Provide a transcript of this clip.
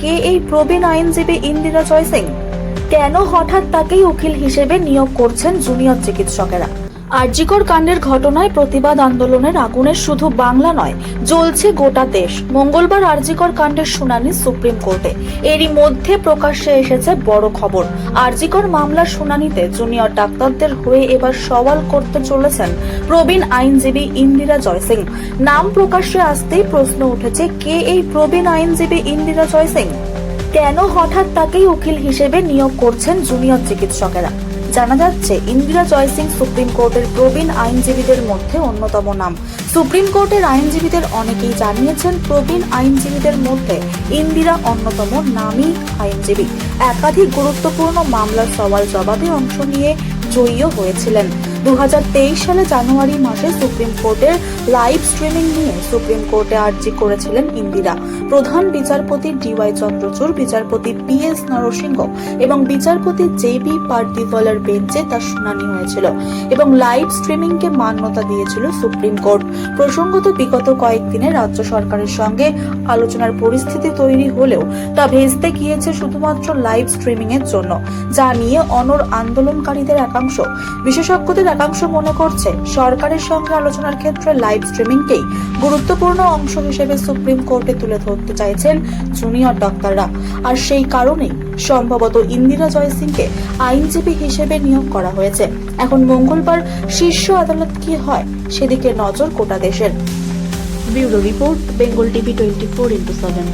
কে এই প্রবীণ আইনজীবী ইন্দিরা জয় সিং? কেন হঠাৎ তাকেই উকিল হিসেবে নিয়োগ করছেন জুনিয়র চিকিৎসকেরা? আরজিকর কাণ্ডের ঘটনায় প্রতিবাদ আন্দোলনের আগুনের শুধু বাংলা নয়, জ্বলছে গোটা দেশ। মঙ্গলবার আরজিকর কাণ্ডের শুনানি সুপ্রিম কোর্টে। এরই মধ্যে প্রকাশ্যে এসেছে বড় খবর। আরজিকর মামলার শুনানিতে জুনিয়র ডাক্তারদের হয়ে এবার সওয়াল করতে চলেছেন প্রবীণ আইনজীবী ইন্দিরা জয় সিং। নাম প্রকাশ্যে আসতেই প্রশ্ন উঠেছে, কে এই প্রবীণ আইনজীবী ইন্দিরা জয় সিং? কেন হঠাৎ তাকেই উকিল হিসেবে নিয়োগ করছেন জুনিয়র চিকিৎসকেরা? জানা যাচ্ছে, ইন্দিরা জয় সিং সুপ্রিম কোর্টের প্রবীণ আইনজীবীদের মধ্যে অন্যতম নাম। সুপ্রিম কোর্টের আইনজীবীদের অনেকেই জানিয়েছেন, প্রবীণ আইনজীবীদের মধ্যে ইন্দিরা অন্যতম নামী আইনজীবী। একাধিক গুরুত্বপূর্ণ মামলার সওয়াল জবাবে অংশ নিয়ে জয়ীও হয়েছিলেন। দু সালে জানুয়ারি মাসে সুপ্রিম কোর্টের লাইভ স্ট্রিমিং নিয়ে সুপ্রিম কোর্টে আর্জি করেছিলেন ইন্দিরা। প্রধান বিচারপতি ডিওয়াই চন্দ্রচূড়, বিচারপতি পি এস নরসিংহ এবং বিচারপতি জে বি পার্দিওয়ালার বেঞ্চে তার শুনানি হয়েছিল এবং লাইভ স্ট্রিমিংকে মান্যতা দিয়েছিল সুপ্রিম কোর্ট। প্রসঙ্গত, বিগত কয়েকদিনে রাজ্য সরকারের সঙ্গে আলোচনার পরিস্থিতি তৈরি হলেও তা ভেস্তে গিয়েছে শুধুমাত্র লাইভ স্ট্রিমিং এর জন্য, যা নিয়ে অনর আন্দোলনকারীদের একাংশ। বিশেষজ্ঞদের একাংশ মনে করছে সরকারের সঙ্গে আলোচনার ক্ষেত্রে লাইভ স্ট্রিমিংকেই গুরুত্বপূর্ণ অংশ হিসেবে সুপ্রিম কোর্টে তুলে ধরতে চাইছেন জুনিয়র ডাক্তাররা। আর সেই কারণেই সম্ভবত ইন্দিরা জয় সিংকে আইনজীবী হিসেবে নিয়োগ করা হয়েছে। এখন মঙ্গলবার শীর্ষ আদালত কি হয় সেদিকে নজর গোটা দেশের। Bureau report, Bengal TV twenty four into seven.